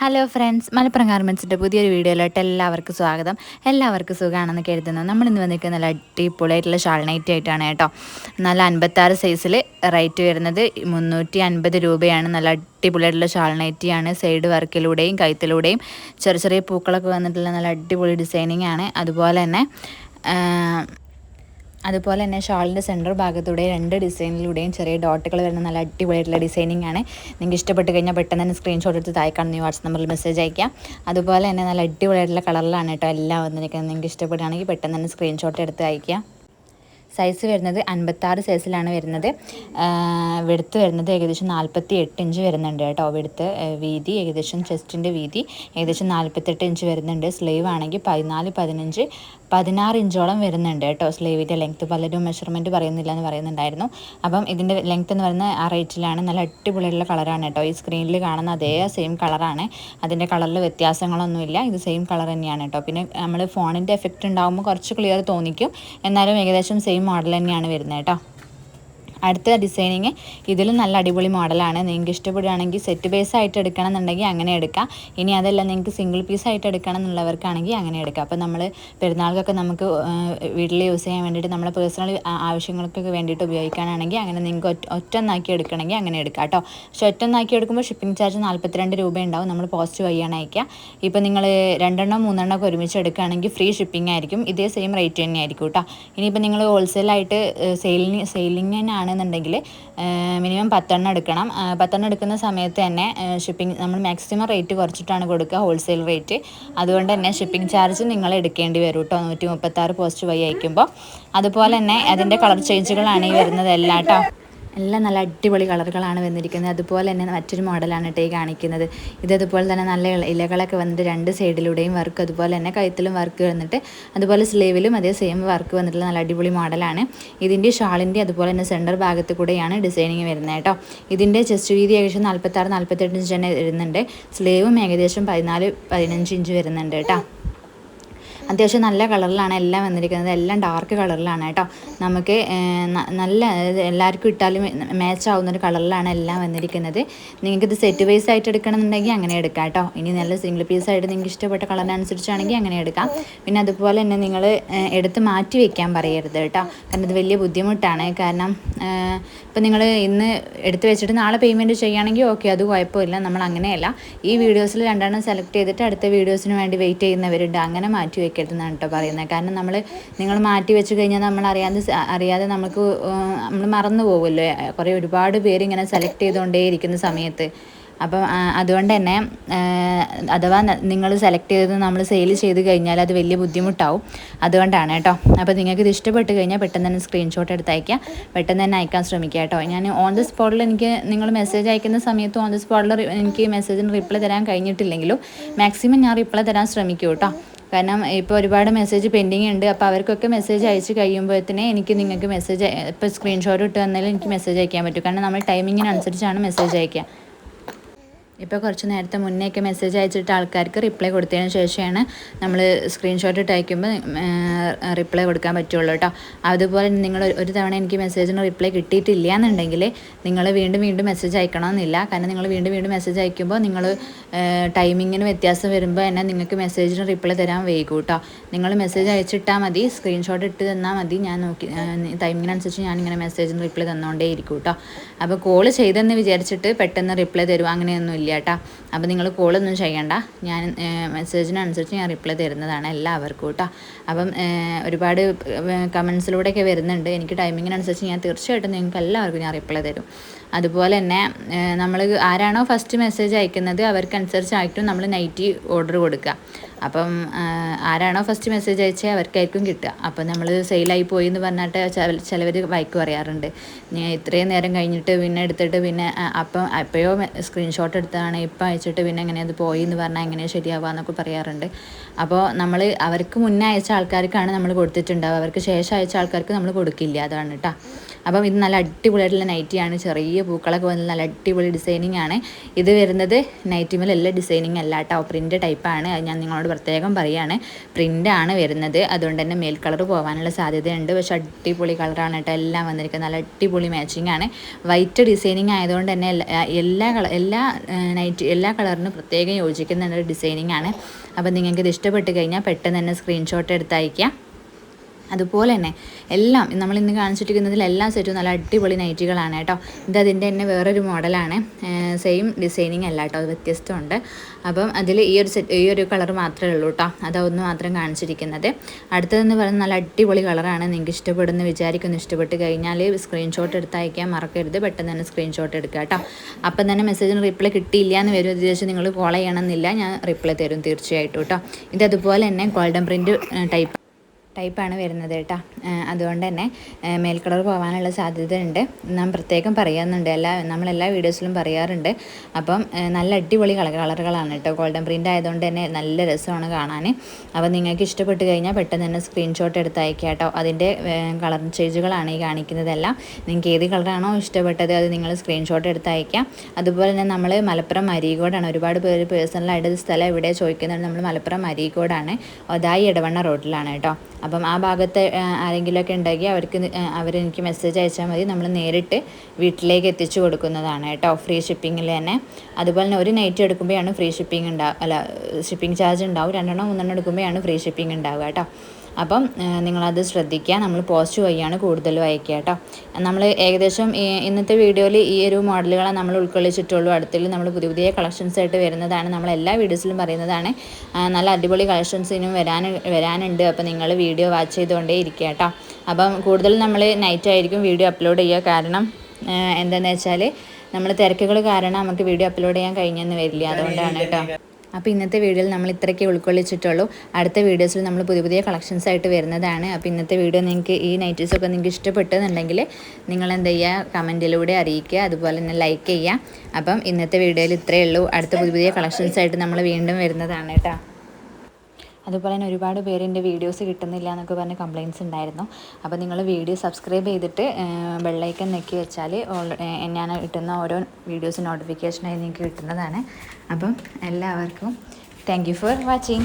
Hello friends Malappuram ഗാർമെൻസിന്റെ പുതിയൊരു വീഡിയോയിലോട്ട് എല്ലാവർക്കും സ്വാഗതം. എല്ലാവർക്കും സുഖമാണെന്ന് കരുതുന്നു. നമ്മളിന്ന് വന്നിരിക്കുന്ന നല്ല അടിപൊളിയായിട്ടുള്ള ഷാൾ നൈറ്റി ആയിട്ടാണ് കേട്ടോ. നല്ല അൻപത്താറ് സൈസിൽ റേറ്റ് വരുന്നത് മുന്നൂറ്റി അൻപത് രൂപയാണ്. നല്ല അടിപൊളിയായിട്ടുള്ള ഷാൾ നൈറ്റിയാണ് സൈഡ് വർക്കിലൂടെയും കൈത്തിലൂടെയും ചെറിയ ചെറിയ പൂക്കളൊക്കെ വന്നിട്ടുള്ള നല്ല അടിപൊളി ഡിസൈനിങ് ആണ്. അതുപോലെ തന്നെ അതുപോലെ തന്നെ ഷാളിന്റെ സെന്റർ ഭാഗത്തൂടെ രണ്ട് ഡിസൈനിലൂടെയും ചെറിയ ഡോട്ടുകൾ വരുന്ന നല്ല അടിപൊളിയായിട്ടുള്ള ഡിസൈനിങ് ആണ്. നിങ്ങൾക്ക് ഇഷ്ടപ്പെട്ട് കഴിഞ്ഞാൽ പെട്ടെന്ന് തന്നെ സ്ക്രീൻഷോട്ട് എടുത്ത് താഴെ കാണുന്ന വാട്സപ്പ് നമ്പറിൽ മെസ്സേജ് അയക്കാം അതുപോലെ തന്നെ നല്ല അടിപൊളിയായിട്ടുള്ള കളറിലാണ് കേട്ടോ എല്ലാം വന്നിരിക്കുന്നത്. നിങ്ങൾക്ക് ഇഷ്ടപ്പെടുകയാണെങ്കിൽ പെട്ടെന്ന് തന്നെ സ്ക്രീൻഷോട്ട് എടുത്ത് അയക്കാം സൈസ് വരുന്നത് അൻപത്താറ് സൈസിലാണ് വരുന്നത്. വെടുത്ത് വരുന്നത് ഏകദേശം നാൽപ്പത്തി എട്ട് ഇഞ്ച് വരുന്നുണ്ട് കേട്ടോ. വെടുത്ത് വീതി ഏകദേശം ചെസ്റ്റിന്റെ വീതി ഏകദേശം നാൽപ്പത്തെട്ട് ഇഞ്ച് വരുന്നുണ്ട്. സ്ലീവ് ആണെങ്കിൽ പതിനാല് പതിനഞ്ച് പതിനാറ് ഇഞ്ചോളം വരുന്നുണ്ട് കേട്ടോ. സ്ലീവിന്റെ ലെങ്ത്ത് പലരും മെഷർമെന്റ് പറയുന്നില്ല എന്ന് പറയുന്നുണ്ടായിരുന്നു. അപ്പം ഇതിന്റെ ലെങ്ത്ത് എന്ന് പറയുന്നത് ആ റേറ്റിലാണ് നല്ല അടിപൊളിയുള്ള കളറാണ് കേട്ടോ. ഈ സ്ക്രീനിൽ കാണുന്ന അതേ സെയിം കളറാണ് അതിന്റെ കളറിൽ വ്യത്യാസങ്ങളൊന്നുമില്ല ഇത് സെയിം കളർ തന്നെയാണ് കേട്ടോ. പിന്നെ നമ്മൾ ഫോണിന്റെ എഫക്റ്റ് ഉണ്ടാകുമ്പോൾ കുറച്ച് ക്ലിയർ തോന്നിക്കും. എന്നാലും ഏകദേശം സെയിം മോഡൽ തന്നെയാണ് വരുന്നത് കേട്ടോ. അടുത്ത ഡിസൈനിങ് ഇതിലും നല്ല അടിപൊളി മോഡലാണ്. നിങ്ങൾക്ക് ഇഷ്ടപ്പെടുകയാണെങ്കിൽ സെറ്റ് ബേസ് ആയിട്ട് എടുക്കണം എന്നുണ്ടെങ്കിൽ അങ്ങനെ എടുക്കാം. ഇനി അതല്ല നിങ്ങൾക്ക് സിംഗിൾ പീസ് ആയിട്ട് എടുക്കണം എന്നുള്ളവർക്കാണെങ്കിൽ അങ്ങനെ എടുക്കാം. അപ്പോൾ നമ്മൾ പെരുന്നാൾക്കൊക്കെ നമുക്ക് വീട്ടിൽ യൂസ് ചെയ്യാൻ വേണ്ടിയിട്ട് നമ്മളെ പേഴ്സണൽ ആവശ്യങ്ങൾക്കൊക്കെ വേണ്ടിയിട്ട് ഉപയോഗിക്കാനാണെങ്കിൽ അങ്ങനെ നിങ്ങൾക്ക് ഒറ്റ ഒറ്റൊന്നാക്കി എടുക്കണമെങ്കിൽ അങ്ങനെ എടുക്കാം കേട്ടോ. പക്ഷെ ഒറ്റൊന്നാക്കി എടുക്കുമ്പോൾ ഷിപ്പിംഗ് ചാർജ് നാൽപ്പത്തിരണ്ട് രൂപ ഉണ്ടാവും നമ്മൾ പോസ്റ്റ് വഴിയാണ് അയക്കുക. ഇപ്പോൾ നിങ്ങൾ രണ്ടെണ്ണം മൂന്നെണ്ണം ഒക്കെ ഒരുമിച്ച് എടുക്കുകയാണെങ്കിൽ ഫ്രീ ഷിപ്പിംഗ് ആയിരിക്കും. ഇതേ സെയിം റേറ്റ് തന്നെ ആയിരിക്കും കേട്ടോ. ഇനിയിപ്പോൾ നിങ്ങൾ ഹോൾസെയിലായിട്ട് സെയിലിന് സെയിലിങ്ങിനാണ് ആണെന്നുണ്ടെങ്കിൽ മിനിമം പത്തെണ്ണം എടുക്കണം. പത്തെണ്ണം എടുക്കുന്ന സമയത്ത് തന്നെ ഷിപ്പിംഗ് നമ്മൾ മാക്സിമം റേറ്റ് കുറച്ചിട്ടാണ് കൊടുക്കുക ഹോൾസെയിൽ റേറ്റ് അതുകൊണ്ട് തന്നെ ഷിപ്പിംഗ് ചാർജ് നിങ്ങൾ എടുക്കേണ്ടി വരും കേട്ടോ. നൂറ്റി മുപ്പത്താറ് പോസ്റ്റ് വഴി അയക്കുമ്പോൾ. അതുപോലെ തന്നെ അതിന്റെ കളർ ചേഞ്ചുകളാണ് ഈ വരുന്നത് എല്ലാം കേട്ടോ. എല്ലാം നല്ല അടിപൊളി കളറുകളാണ് വന്നിരിക്കുന്നത്. അതുപോലെ തന്നെ മറ്റൊരു മോഡലാണ് കേട്ടോ ഈ കാണിക്കുന്നത്. ഇത് അതുപോലെ തന്നെ നല്ല ഇലകളൊക്കെ വന്നിട്ട് രണ്ട് സൈഡിലൂടെയും വർക്ക് അതുപോലെ തന്നെ കഴുത്തിലും വർക്ക് വന്നിട്ട് അതുപോലെ സ്ലീവിലും അതേ സെയിം വർക്ക് വന്നിട്ടുള്ള നല്ല അടിപൊളി മോഡലാണ്. ഇതിന്റെ ഷാളിന്റെ അതുപോലെ തന്നെ സെന്റർ ഭാഗത്ത് കൂടെയാണ് ഡിസൈനിങ് വരുന്നത് കേട്ടോ. ഇതിന്റെ ചെസ്റ്റ് വീതി ഏകദേശം നാൽപ്പത്താറ് നാൽപ്പത്തെട്ട് ഇഞ്ച് തന്നെ വരുന്നുണ്ട്. സ്ലീവും ഏകദേശം പതിനാല് പതിനഞ്ച് ഇഞ്ച് വരുന്നുണ്ട് കേട്ടോ. അത്യാവശ്യം നല്ല കളറിലാണ് എല്ലാം വന്നിരിക്കുന്നത്. എല്ലാം ഡാർക്ക് കളറിലാണ് കേട്ടോ. നമുക്ക് നല്ല എല്ലാവർക്കും ഇട്ടാലും മാച്ച് ആവുന്ന ഒരു കളറിലാണ് എല്ലാം വന്നിരിക്കുന്നത്. നിങ്ങൾക്കിത് സെറ്റ് വൈസ് ആയിട്ട് എടുക്കണമെന്നുണ്ടെങ്കിൽ അങ്ങനെ എടുക്കാം കേട്ടോ. ഇനി നല്ല സിംഗിൾ പീസ് ആയിട്ട് നിങ്ങൾക്ക് ഇഷ്ടപ്പെട്ട കളറിനനുസരിച്ചാണെങ്കിൽ അങ്ങനെ എടുക്കാം. പിന്നെ അതുപോലെ തന്നെ നിങ്ങൾ എടുത്ത് മാറ്റി വെക്കാൻ പറയരുത് കേട്ടോ. കാരണം ഇത് വലിയ ബുദ്ധിമുട്ടാണ്. കാരണം ഇപ്പം നിങ്ങൾ ഇന്ന് എടുത്ത് വെച്ചിട്ട് നാളെ പേയ്മെന്റ് ചെയ്യുകയാണെങ്കിൽ ഓക്കെ അത് കുഴപ്പമില്ല. നമ്മൾ അങ്ങനെയല്ല. ഈ വീഡിയോസിൽ രണ്ടെണ്ണം സെലക്ട് ചെയ്തിട്ട് അടുത്ത വീഡിയോസിന് വേണ്ടി വെയിറ്റ് ചെയ്യുന്നവരുണ്ട്. അങ്ങനെ മാറ്റി വെക്കരുതെന്നാണ് കേട്ടോ പറയുന്നത്. കാരണം നമ്മൾ നിങ്ങൾ മാറ്റി വെച്ച് കഴിഞ്ഞാൽ നമ്മൾ അറിയാതെ അറിയാതെ നമുക്ക് നമ്മൾ മറന്നു പോകുമല്ലോ കുറേ ഒരുപാട് പേര് ഇങ്ങനെ സെലക്ട് ചെയ്തുകൊണ്ടേയിരിക്കുന്ന സമയത്ത്. അപ്പം അതുകൊണ്ട് തന്നെ അഥവാ നിങ്ങൾ സെലക്ട് ചെയ്തത് നമ്മൾ സെയിൽ ചെയ്ത് കഴിഞ്ഞാൽ അത് വലിയ ബുദ്ധിമുട്ടാവും. അതുകൊണ്ടാണ് കേട്ടോ. അപ്പോൾ നിങ്ങൾക്ക് ഇത് ഇഷ്ടപ്പെട്ട് കഴിഞ്ഞാൽ പെട്ടെന്ന് തന്നെ സ്ക്രീൻഷോട്ട് എടുത്ത് അയക്കുക പെട്ടെന്ന് തന്നെ അയക്കാൻ ശ്രമിക്കുക കേട്ടോ. ഞാൻ ഓൺ ദി സ്പോട്ടിൽ എനിക്ക് നിങ്ങൾ മെസ്സേജ് അയക്കുന്ന സമയത്ത് ഓൺ ദി സ്പോട്ടിൽ എനിക്ക് മെസ്സേജിന് റിപ്ലൈ തരാൻ കഴിഞ്ഞിട്ടില്ലെങ്കിലും മാക്സിമം ഞാൻ റിപ്ലൈ തരാൻ ശ്രമിക്കും കേട്ടോ. കാരണം ഇപ്പോൾ ഒരുപാട് മെസ്സേജ് പെൻഡിങ് ഉണ്ട്. അപ്പോൾ അവർക്കൊക്കെ മെസ്സേജ് അയച്ച് കഴിയുമ്പോഴത്തേനെ എനിക്ക് നിങ്ങൾക്ക് മെസ്സേജ് ഇപ്പോൾ സ്ക്രീൻഷോട്ട് ഇട്ട് തന്നാലും എനിക്ക് മെസ്സേജ് അയക്കാൻ പറ്റും. കാരണം നമ്മൾ ടൈമിങ്ങിനനുസരിച്ചാണ് മെസ്സേജ് അയക്കുക. ഇപ്പോൾ കുറച്ച് നേരത്തെ മുന്നേയൊക്കെ മെസ്സേജ് അയച്ചിട്ട് ആൾക്കാർക്ക് റിപ്ലൈ കൊടുത്തതിന് ശേഷമാണ് നമ്മൾ സ്ക്രീൻഷോട്ട് ഇട്ട് അയക്കുമ്പോൾ റിപ്ലൈ കൊടുക്കാൻ പറ്റുള്ളൂ കേട്ടോ അതുപോലെ നിങ്ങൾ ഒരു തവണ എനിക്ക് മെസ്സേജിന് റിപ്ലൈ കിട്ടിയിട്ടില്ല എന്നുണ്ടെങ്കിൽ നിങ്ങൾ വീണ്ടും വീണ്ടും മെസ്സേജ് അയക്കണമെന്നില്ല. കാരണം നിങ്ങൾ വീണ്ടും വീണ്ടും മെസ്സേജ് അയക്കുമ്പോൾ നിങ്ങൾ ടൈമിങ്ങിന് വ്യത്യാസം വരുമ്പോൾ തന്നെ നിങ്ങൾക്ക് മെസ്സേജിന് റിപ്ലൈ തരാൻ വൈകും കേട്ടോ നിങ്ങൾ മെസ്സേജ് അയച്ചിട്ടാൽ മതി സ്ക്രീൻഷോട്ട് ഇട്ട് തന്നാൽ മതി. ഞാൻ നോക്കി ടൈമിങ്ങിനനുസരിച്ച് ഞാനിങ്ങനെ മെസ്സേജിന് റിപ്ലൈ തന്നുകൊണ്ടേ ഇരിക്കും കേട്ടോ അപ്പോൾ കോൾ ചെയ്തെന്ന് വിചാരിച്ചിട്ട് പെട്ടെന്ന് റിപ്ലൈ തരും അങ്ങനെയൊന്നുമില്ല. ഇല്ല കേട്ടോ. അപ്പോൾ നിങ്ങൾ കോളൊന്നും ചെയ്യണ്ട. ഞാൻ മെസ്സേജിനനുസരിച്ച് ഞാൻ റിപ്ലൈ തരുന്നതാണ് എല്ലാവർക്കും കേട്ടോ. അപ്പം ഒരുപാട് കമൻസിലൂടെയൊക്കെ വരുന്നുണ്ട്. എനിക്ക് ടൈമിങ്ങിനനുസരിച്ച് ഞാൻ തീർച്ചയായിട്ടും നിങ്ങൾക്ക് എല്ലാവർക്കും ഞാൻ റിപ്ലൈ തരും. അതുപോലെ തന്നെ നമ്മൾ ആരാണോ ഫസ്റ്റ് മെസ്സേജ് അയക്കുന്നത് അവർക്കനുസരിച്ചായിട്ടും നമ്മൾ നൈറ്റി ഓർഡർ കൊടുക്കുക. അപ്പം ആരാണോ ഫസ്റ്റ് മെസ്സേജ് അയച്ചാൽ അവർക്കായിരിക്കും കിട്ടുക. അപ്പം നമ്മൾ സെയിലായി പോയി എന്ന് പറഞ്ഞിട്ട് ചിലവർ വൈക്ക് പറയാറുണ്ട്. ഞാൻ ഇത്രയും നേരം കഴിഞ്ഞിട്ട് പിന്നെ എടുത്തിട്ട് പിന്നെ അപ്പം എപ്പോഴോ സ്ക്രീൻഷോട്ട് എടുത്തതാണ് ഇപ്പം അയച്ചിട്ട് പിന്നെ എങ്ങനെ അത് പോയി എന്ന് പറഞ്ഞാൽ എങ്ങനെ ശരിയാവുക എന്നൊക്കെ പറയാറുണ്ട്. അപ്പോൾ നമ്മൾ അവർക്ക് മുന്നേ അയച്ച ആൾക്കാർക്കാണ് നമ്മൾ കൊടുത്തിട്ടുണ്ടാവുക. അവർക്ക് ശേഷം അയച്ച ആൾക്കാർക്ക് നമ്മൾ കൊടുക്കില്ല. അതാണ് കേട്ടോ അപ്പം ഇത് നല്ല അടിപൊളിയായിട്ടുള്ള നൈറ്റിയാണ്. ചെറിയ പൂക്കളൊക്കെ വന്ന് നല്ല അടിപൊളി ഡിസൈനിങ് ആണ് ഇത് വരുന്നത് നൈറ്റിമേലല്ല ഡിസൈനിങ് അല്ല കേട്ടോ. പ്രിന്റ് ടൈപ്പാണ് അത് ഞാൻ നിങ്ങളോട് പ്രത്യേകം പറയുകയാണ് പ്രിന്റാണ് വരുന്നത്. അതുകൊണ്ട് തന്നെ മേൽ കളർ പോകാനുള്ള സാധ്യതയുണ്ട്. പക്ഷെ അടിപൊളി കളറാണ് കേട്ടോ. എല്ലാം വന്നിരിക്കുന്നത്. നല്ല അടിപൊളി മാച്ചിങ് ആണ്. വൈറ്റ് ഡിസൈനിങ് ആയതുകൊണ്ട് തന്നെ എല്ലാ എല്ലാ കളർ എല്ലാ നൈറ്റ് എല്ലാ കളറിനും പ്രത്യേകം യോജിക്കുന്ന ഒരു ഡിസൈനിങ് ആണ് അപ്പോൾ നിങ്ങൾക്ക് ഇത് ഇഷ്ടപ്പെട്ട് കഴിഞ്ഞാൽ പെട്ടെന്ന് തന്നെ സ്ക്രീൻഷോട്ട് എടുത്ത് അയയ്ക്കുക അതുപോലെ തന്നെ എല്ലാം നമ്മൾ ഇന്ന് കാണിച്ചിട്ടിരിക്കുന്നതിൽ എല്ലാ സെറ്റും നല്ല അടിപൊളി നൈറ്റികളാണ് കേട്ടോ. ഇത് അതിന്റെ തന്നെ വേറൊരു മോഡലാണ്. സെയിം ഡിസൈനിങ് അല്ല കേട്ടോ അത് വ്യത്യസ്തമുണ്ട്. അപ്പം അതിൽ ഈ ഒരു സെറ്റ് ഈ ഒരു കളർ മാത്രമേ ഉള്ളൂ കേട്ടോ. അതൊന്ന് മാത്രം കാണിച്ചിരിക്കുന്നത്. അടുത്തതെന്ന് പറയുന്നത് നല്ല അടിപൊളി കളറാണ് നിങ്ങൾക്ക് ഇഷ്ടപ്പെടുന്നു വിചാരിക്കുന്നു ഇഷ്ടപ്പെട്ട് കഴിഞ്ഞാൽ സ്ക്രീൻഷോട്ട് എടുത്ത് അയക്കാൻ മറക്കരുത്. പെട്ടെന്ന് തന്നെ സ്ക്രീൻഷോട്ട് എടുക്കുക കേട്ടോ. അപ്പം തന്നെ മെസ്സേജിന് റിപ്ലൈ കിട്ടിയില്ല എന്ന് വരും. ഉദ്ദേശിച്ച് നിങ്ങൾ കോൾ ചെയ്യണമെന്നില്ല. ഞാൻ റിപ്ലൈ തരും തീർച്ചയായിട്ടും കേട്ടോ. ഇത് അതുപോലെ തന്നെ ഗോൾഡൻ പ്രിന്റ് ടൈപ്പ് ടൈപ്പാണ് വരുന്നത് കേട്ടോ. അതുകൊണ്ട് തന്നെ മേൽക്കളർ കളർ പോകാനുള്ള സാധ്യത ഉണ്ട് നാം പ്രത്യേകം പറയുന്നുണ്ട് എല്ലാ നമ്മളെല്ലാ വീഡിയോസിലും പറയാറുണ്ട്. അപ്പം നല്ല അടിപൊളി കള കളറുകളാണ് കേട്ടോ. ഗോൾഡൻ പ്രിന്റ് ആയതുകൊണ്ട് തന്നെ നല്ല രസമാണ് കാണാൻ അപ്പോൾ നിങ്ങൾക്ക് ഇഷ്ടപ്പെട്ട് കഴിഞ്ഞാൽ പെട്ടെന്ന് തന്നെ സ്ക്രീൻഷോട്ട് എടുത്ത് അയക്കാം കേട്ടോ. അതിന്റെ കളർ ചേഞ്ചുകളാണ് ഈ കാണിക്കുന്നതെല്ലാം. നിങ്ങൾക്ക് ഏത് കളറാണോ ഇഷ്ടപ്പെട്ടത് അത് നിങ്ങൾ സ്ക്രീൻഷോട്ട് എടുത്ത് അയക്കാം അതുപോലെ തന്നെ നമ്മൾ മലപ്പുറം അരീകോടാണ് ഒരുപാട് പേര് പേഴ്സണലായിട്ട് സ്ഥലം ഇവിടെ ചോദിക്കുന്നുണ്ട് നമ്മൾ മലപ്പുറം അരീകോടാണ് ഒതായി ഇടവണ്ണ റോഡിലാണ് കേട്ടോ. അപ്പം ആ ഭാഗത്ത് ആരെങ്കിലുമൊക്കെ ഉണ്ടെങ്കിൽ അവർക്ക് അവരെനിക്ക് മെസ്സേജ് അയച്ചാൽ മതി. നമ്മൾ നേരിട്ട് വീട്ടിലേക്ക് എത്തിച്ചു കൊടുക്കുന്നതാണ് കേട്ടോ. ഫ്രീ ഷിപ്പിങ്ങിൽ തന്നെ. അതുപോലെ തന്നെ ഒരു നൈറ്റ് എടുക്കുമ്പോഴാണ് ഫ്രീ ഷിപ്പിംഗ് ഉണ്ടാവുക അല്ല ഷിപ്പിംഗ് ചാർജ് ഉണ്ടാവും. രണ്ടെണ്ണം മൂന്നെണ്ണം എടുക്കുമ്പോഴാണ് ഫ്രീ ഷിപ്പിംഗ് ഉണ്ടാവുക കേട്ടോ. അപ്പം നിങ്ങളത് ശ്രദ്ധിക്കുക. നമ്മൾ പോസ്റ്റ് വഴിയാണ് കൂടുതലും അയക്കുക കേട്ടോ. നമ്മൾ ഏകദേശം ഇന്നത്തെ വീഡിയോയിൽ ഈ ഒരു മോഡലുകളെ നമ്മൾ ഉൾക്കൊള്ളിച്ചിട്ടുള്ളൂ. അടുത്തിൽ നമ്മൾ പുതിയ പുതിയ കളക്ഷൻസ് ആയിട്ട് വരുന്നതാണ്. നമ്മൾ എല്ലാ വീഡിയോസിലും പറയുന്നതാണ്. നല്ല അടിപൊളി കളക്ഷൻസ് ഇനിയും വരാൻ വരാനുണ്ട്. അപ്പോൾ നിങ്ങൾ വീഡിയോ വാച്ച് ചെയ്തുകൊണ്ടേ ഇരിക്കുക കേട്ടോ. അപ്പം കൂടുതൽ നമ്മൾ നൈറ്റ് ആയിരിക്കും വീഡിയോ അപ്ലോഡ് ചെയ്യുക. കാരണം എന്താണെന്ന് വെച്ചാൽ നമ്മൾ തിരക്കുകൾ കാരണം നമുക്ക് വീഡിയോ അപ്ലോഡ് ചെയ്യാൻ കഴിഞ്ഞെന്ന് വരില്ല. അതുകൊണ്ടാണ് കേട്ടോ. അപ്പോൾ ഇന്നത്തെ വീഡിയോയിൽ നമ്മൾ ഇത്രയ്ക്ക് ഉൾക്കൊള്ളിച്ചിട്ടുള്ളൂ. അടുത്ത വീഡിയോസിൽ നമ്മൾ പുതിയ പുതിയ കളക്ഷൻസ് ആയിട്ട് വരുന്നതാണ്. അപ്പോൾ ഇന്നത്തെ വീഡിയോ നിങ്ങൾക്ക് ഈ നൈറ്റീസൊക്കെ നിങ്ങൾക്ക് ഇഷ്ടപ്പെട്ടെന്നുണ്ടെങ്കിൽ നിങ്ങൾ എന്ത് ചെയ്യുക? കമന്റിലൂടെ അറിയിക്കുക. അതുപോലെ തന്നെ ലൈക്ക് ചെയ്യുക. അപ്പം ഇന്നത്തെ വീഡിയോയിൽ ഇത്രയേ ഉള്ളൂ. അടുത്ത പുതിയ പുതിയ കളക്ഷൻസ് ആയിട്ട് നമ്മൾ വീണ്ടും വരുന്നതാണ് കേട്ടോ. അതുപോലെ തന്നെ ഒരുപാട് പേര് എന്റെ വീഡിയോസ് കിട്ടുന്നില്ല എന്നൊക്കെ പറഞ്ഞ് കംപ്ലയിൻസ് ഉണ്ടായിരുന്നു. അപ്പോൾ നിങ്ങൾ വീഡിയോ സബ്സ്ക്രൈബ് ചെയ്തിട്ട് ബെള്ളൈക്കൻ നെക്കി വെച്ചാൽ ഞാൻ കിട്ടുന്ന ഓരോ വീഡിയോസ് നോട്ടിഫിക്കേഷനായി നിങ്ങൾക്ക് കിട്ടുന്നതാണ്. അപ്പം എല്ലാവർക്കും താങ്ക് ഫോർ വാച്ചിങ്